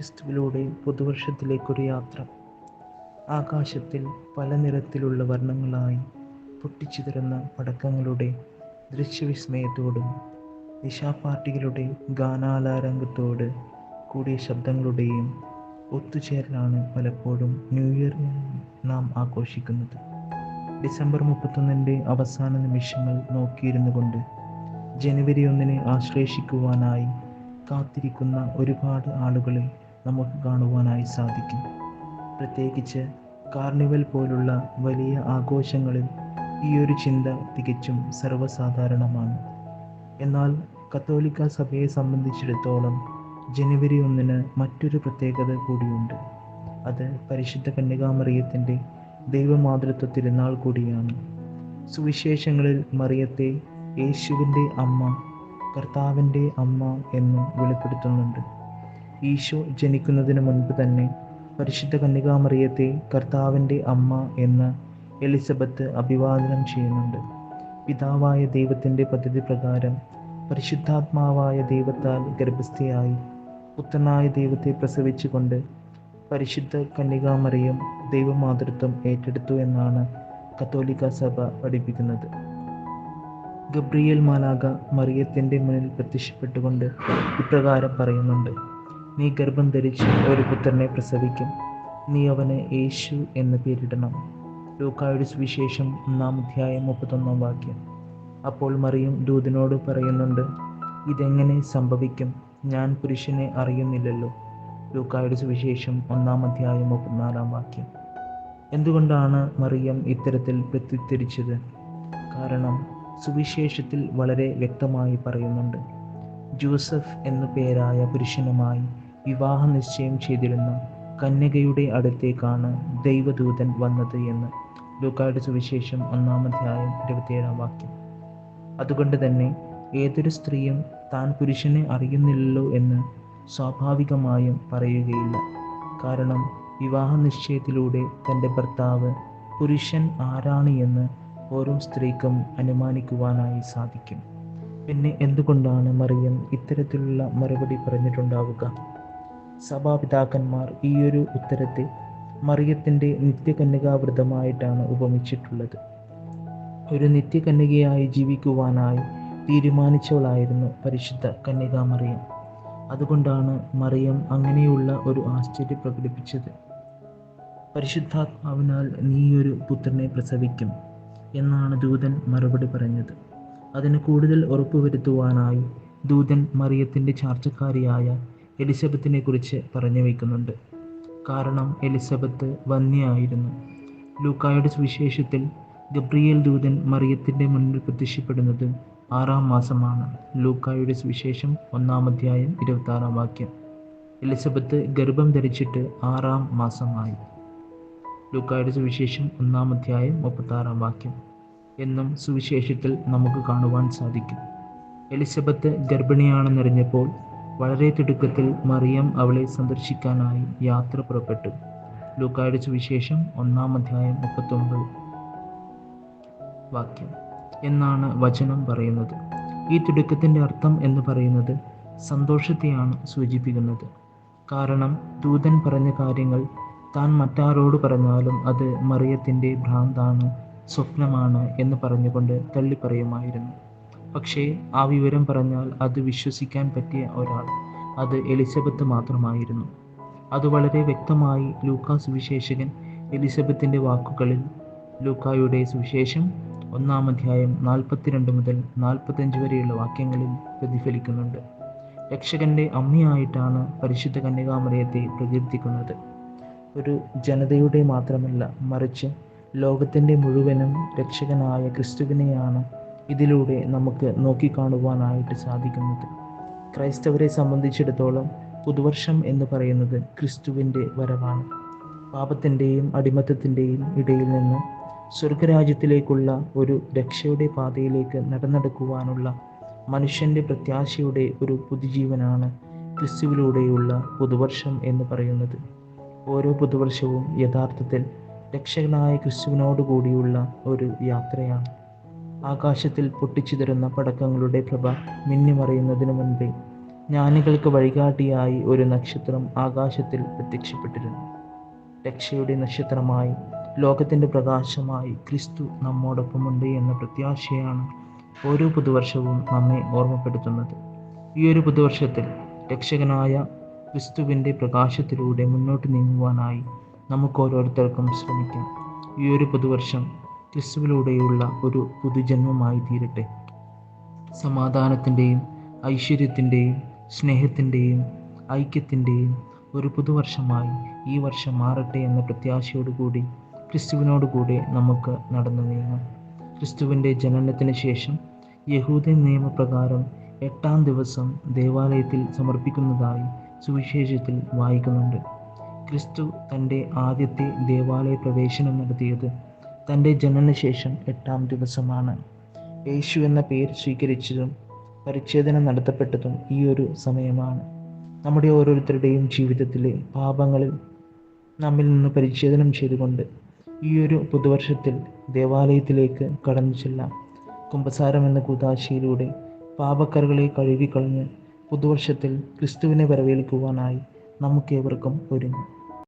ക്രിസ്തുവിലൂടെ പുതുവർഷത്തിലേക്കൊരു യാത്ര. ആകാശത്തിൽ പല നിറത്തിലുള്ള വർണങ്ങളായി പൊട്ടിച്ചിതറുന്ന പടക്കങ്ങളുടെ ദൃശ്യവിസ്മയത്തോടും നിശാപാർട്ടികളുടെ ഗാനാലാരംഗത്തോട് കൂടിയ ശബ്ദങ്ങളുടെയും ഒത്തുചേരലാണ് പലപ്പോഴും ന്യൂ ഇയർ നാം ആഘോഷിക്കുന്നത്. ഡിസംബർ മുപ്പത്തൊന്നിന്റെ അവസാന നിമിഷങ്ങൾ നോക്കിയിരുന്നു കൊണ്ട് ജനുവരി ഒന്നിനെ ആശ്ലേഷിക്കുവാനായി കാത്തിരിക്കുന്ന ഒരുപാട് ആളുകളെ നമുക്ക് കാണുവാനായി സാധിക്കും. പ്രത്യേകിച്ച് കാർണിവൽ പോലുള്ള വലിയ ആഘോഷങ്ങളിൽ ഈ ഒരു ചിന്ത തികച്ചും സർവസാധാരണമാണ്. എന്നാൽ കത്തോലിക്ക സഭയെ സംബന്ധിച്ചിടത്തോളം ജനുവരി ഒന്നിന് മറ്റൊരു പ്രത്യേകത കൂടിയുണ്ട്. അത് പരിശുദ്ധ കന്യകാമറിയത്തിന്റെ ദൈവമാതൃത്വ തിരുനാൾ കൂടിയാണ്. സുവിശേഷങ്ങളിൽ മറിയത്തെ യേശുവിന്റെ അമ്മ കർത്താവിന്റെ അമ്മ എന്ന് വെളിപ്പെടുത്തുന്നുണ്ട്. ഈശോ ജനിക്കുന്നതിന് മുൻപ് തന്നെ പരിശുദ്ധ കന്യകാമറിയത്തെ കർത്താവിന്റെ അമ്മ എന്ന് എലിസബത്ത് അഭിവാദനം ചെയ്യുന്നുണ്ട്. പിതാവായ ദൈവത്തിന്റെ പദ്ധതി പ്രകാരം പരിശുദ്ധാത്മാവായ ദൈവത്താൽ ഗർഭസ്ഥയായി പുത്രനായ ദൈവത്തെ പ്രസവിച്ചുകൊണ്ട് പരിശുദ്ധ കന്യകാമറിയം ദൈവമാതൃത്വം ഏറ്റെടുത്തു എന്നാണ് കത്തോലിക്ക സഭ പഠിപ്പിക്കുന്നത്. ഗബ്രിയേൽ മാലാക മറിയത്തിന്റെ മുന്നിൽ പ്രത്യക്ഷപ്പെട്ടുകൊണ്ട് ഇപ്രകാരം പറയുന്നുണ്ട്. നീ ഗർഭം ധരിച്ച് ഒരു പുത്രനെ പ്രസവിക്കും. നീ അവന് യേശു എന്ന് പേരിടണം. ലൂക്കായുടെ സുവിശേഷം ഒന്നാം അധ്യായം മുപ്പത്തൊന്നാം വാക്യം. അപ്പോൾ മറിയും ദൂതനോട് പറയുന്നുണ്ട് ഇതെങ്ങനെ സംഭവിക്കും? ഞാൻ പുരുഷനെ അറിയുന്നില്ലല്ലോ. ലൂക്കായുടെ സുവിശേഷം ഒന്നാം അധ്യായം മുപ്പത്തിനാലാം വാക്യം. എന്തുകൊണ്ടാണ് മറിയം ഇത്തരത്തിൽ പ്രത്യുത്തരിച്ചത്? കാരണം സുവിശേഷത്തിൽ വളരെ വ്യക്തമായി പറയുന്നുണ്ട് ജോസഫ് എന്നു പേരായ പുരുഷനുമായി വിവാഹ നിശ്ചയം ചെയ്തിരുന്ന. കന്യകയുടെ അടുത്തേക്കാണ് ദൈവദൂതൻ വന്നത് എന്ന്. ലൂക്കായുടെ സുവിശേഷം ഒന്നാം അധ്യായം ഇരുപത്തിയേഴാം വാക്യം. അതുകൊണ്ട് തന്നെ ഏതൊരു സ്ത്രീയും താൻ പുരുഷനെ അറിയുന്നില്ലല്ലോ എന്ന് സ്വാഭാവികമായും പറയുകയില്ല. കാരണം വിവാഹ നിശ്ചയത്തിലൂടെ തന്റെ ഭർത്താവ് പുരുഷൻ ആരാണ് എന്ന് ഓരോ സ്ത്രീക്കും അനുമാനിക്കുവാനായി സാധിക്കും. പിന്നെ എന്തുകൊണ്ടാണ് മറിയം ഇത്തരത്തിലുള്ള മറുപടി പറഞ്ഞിട്ടുണ്ടാവുക? സഭാപിതാക്കന്മാർ ഈയൊരു ഉത്തരത്തെ മറിയത്തിന്റെ നിത്യകന്യകാവൃതമായിട്ടാണ് ഉപമിച്ചിട്ടുള്ളത്. ഒരു നിത്യകന്യകയായി ജീവിക്കുവാനായി തീരുമാനിച്ചവളായിരുന്നു പരിശുദ്ധ കന്യകാമറിയം അതുകൊണ്ടാണ് മറിയം അങ്ങനെയുള്ള ഒരു ആശ്ചര്യം പ്രകടിപ്പിച്ചത്. പരിശുദ്ധാത്മാവിനാൽ നീയൊരു പുത്രനെ പ്രസവിക്കും എന്നാണ് ദൂതൻ മറുപടി പറഞ്ഞത്. അതിന് കൂടുതൽ ഉറപ്പുവരുത്തുവാനായി ദൂതൻ മറിയത്തിന്റെ ചാർച്ചക്കാരിയായ എലിസബത്തിനെ കുറിച്ച് പറഞ്ഞു വയ്ക്കുന്നുണ്ട്. കാരണം എലിസബത്ത് വന്യയായിരുന്നു. ലൂക്കായുടെ സുവിശേഷത്തിൽ ഗബ്രിയേൽ ദൂതൻ മറിയത്തിന്റെ മുന്നിൽ പ്രത്യക്ഷപ്പെടുന്നത് ആറാം മാസമാണ്. ലൂക്കായുടെ സുവിശേഷം ഒന്നാം അധ്യായം ഇരുപത്താറാം വാക്യം. എലിസബത്ത് ഗർഭം ധരിച്ചിട്ട് ആറാം മാസമായി. ലൂക്കായുടെ സുവിശേഷം ഒന്നാം അധ്യായം മുപ്പത്താറാം വാക്യം. എന്നും സുവിശേഷത്തിൽ നമുക്ക് കാണുവാൻ സാധിക്കും. എലിസബത്ത് ഗർഭിണിയാണെന്നറിഞ്ഞപ്പോൾ വളരെ തിടുക്കത്തിൽ മറിയം അവളെ സന്ദർശിക്കാനായി യാത്ര പുറപ്പെട്ടു. ലൂക്കായുടെ സുവിശേഷം ഒന്നാം അധ്യായം മുപ്പത്തൊമ്പത്. വാക്യം. എന്നാണ് വചനം പറയുന്നത്. ഈ തിടുക്കത്തിന്റെ അർത്ഥം എന്ന് പറയുന്നത് സന്തോഷത്തെയാണ് സൂചിപ്പിക്കുന്നത്. കാരണം ദൂതൻ പറഞ്ഞ കാര്യങ്ങൾ താൻ മറ്റാരോട് പറഞ്ഞാലും അത് മറിയത്തിന്റെ ഭ്രാന്താണ് സ്വപ്നമാണ് എന്ന് പറഞ്ഞുകൊണ്ട് തള്ളിപ്പറയുമായിരുന്നു. പക്ഷേ ആ വിവരം പറഞ്ഞാൽ അത് വിശ്വസിക്കാൻ പറ്റിയ ഒരാൾ അത് എലിസബത്ത് മാത്രമായിരുന്നു. അത് വളരെ വ്യക്തമായി ലൂക്കാ സുവിശേഷകൻ എലിസബത്തിന്റെ വാക്കുകളിൽ ലൂക്കായുടെ സുവിശേഷം ഒന്നാം അധ്യായം നാൽപ്പത്തിരണ്ട് മുതൽ നാൽപ്പത്തഞ്ച് വരെയുള്ള വാക്യങ്ങളിൽ പ്രതിഫലിക്കുന്നുണ്ട്. രക്ഷകന്റെ അമ്മയായിട്ടാണ് പരിശുദ്ധ കന്യകാമറിയത്തെ പ്രകീർത്തിക്കുന്നത്. ഒരു ജനതയുടെ മാത്രമല്ല മറിച്ച് ലോകത്തിന്റെ മുഴുവനും രക്ഷകനായ ക്രിസ്തുവിനെയാണ് ഇതിലൂടെ നമുക്ക് നോക്കിക്കാണുവാനായിട്ട് സാധിക്കുന്നത്. ക്രൈസ്തവരെ സംബന്ധിച്ചിടത്തോളം പുതുവർഷം എന്ന് പറയുന്നത് ക്രിസ്തുവിന്റെ വരവാണ്. പാപത്തിന്റെയും അടിമത്തത്തിന്റെയും ഇടയിൽ നിന്ന് സ്വർഗരാജ്യത്തിലേക്കുള്ള ഒരു രക്ഷയുടെ പാതയിലേക്ക് നടന്നെടുക്കുവാനുള്ള മനുഷ്യന്റെ പ്രത്യാശയുടെ ഒരു പുതുജീവനാണ് ക്രിസ്തുവിലൂടെയുള്ള പുതുവർഷം എന്ന് പറയുന്നത്. ഓരോ പുതുവർഷവും യഥാർത്ഥത്തിൽ രക്ഷകനായ ക്രിസ്തുവിനോട് കൂടിയുള്ള ഒരു യാത്രയാണ്. ആകാശത്തിൽ പൊട്ടിച്ചിതറുന്ന പടക്കങ്ങളുടെ പ്രഭ മിന്നിമറയുന്നതിനു മുൻപേ ജ്ഞാനികൾക്ക് വഴികാട്ടിയായി ഒരു നക്ഷത്രം ആകാശത്തിൽ പ്രത്യക്ഷപ്പെട്ടിരുന്നു. രക്ഷയുടെ നക്ഷത്രമായി ലോകത്തിന്റെ പ്രകാശമായി ക്രിസ്തു നമ്മോടൊപ്പമുണ്ട് എന്ന പ്രത്യാശയാണ് ഓരോ പുതുവർഷവും നമ്മെ ഓർമ്മപ്പെടുത്തുന്നത്. ഈ ഒരു പുതുവർഷത്തിൽ രക്ഷകനായ ക്രിസ്തുവിന്റെ പ്രകാശത്തിലൂടെ മുന്നോട്ട് നീങ്ങുവാനായി നമുക്ക് ഓരോരുത്തർക്കും ശ്രമിക്കാം. ഈ ഒരു പുതുവർഷം ക്രിസ്തുവിലൂടെയുള്ള ഒരു പുതുജന്മമായി തീരട്ടെ. സമാധാനത്തിന്റെയും ഐശ്വര്യത്തിന്റെയും സ്നേഹത്തിന്റെയും ഐക്യത്തിന്റെയും ഒരു പുതുവർഷമായി ഈ വർഷം മാറട്ടെ എന്ന പ്രത്യാശയോടുകൂടി ക്രിസ്തുവിനോടുകൂടി നമുക്ക് നടന്നു നീങ്ങാം. ക്രിസ്തുവിന്റെ ജനനത്തിന് ശേഷം യഹൂദൻ നിയമപ്രകാരം എട്ടാം ദിവസം ദേവാലയത്തിൽ സമർപ്പിക്കുന്നതായി സുവിശേഷത്തിൽ വായിക്കുന്നുണ്ട്. ക്രിസ്തു തന്റെ ആദ്യത്തെ ദേവാലയ പ്രവേശനം നടത്തിയത് തന്റെ ജനനശേഷം എട്ടാം ദിവസമാണ്. യേശു എന്ന പേര് സ്വീകരിച്ചതും പരിച്ഛേദനം നടത്തപ്പെട്ടതും ഈ ഒരു സമയമാണ്. നമ്മുടെ ഓരോരുത്തരുടെയും ജീവിതത്തിലെ പാപങ്ങളിൽ നമ്മിൽ നിന്ന് പരിച്ഛേദനം ചെയ്തുകൊണ്ട് ഈ ഒരു പുതുവർഷത്തിൽ ദേവാലയത്തിലേക്ക് കടന്നു ചെല്ലാം. കുംഭസാരം എന്ന കൂതാശയിലൂടെ പാപക്കറുകളെ കഴുകിക്കളഞ്ഞ് പുതുവർഷത്തിൽ ക്രിസ്തുവിനെ വരവേൽക്കുവാനായി നമുക്കേവർക്കും ഒരുങ്ങും.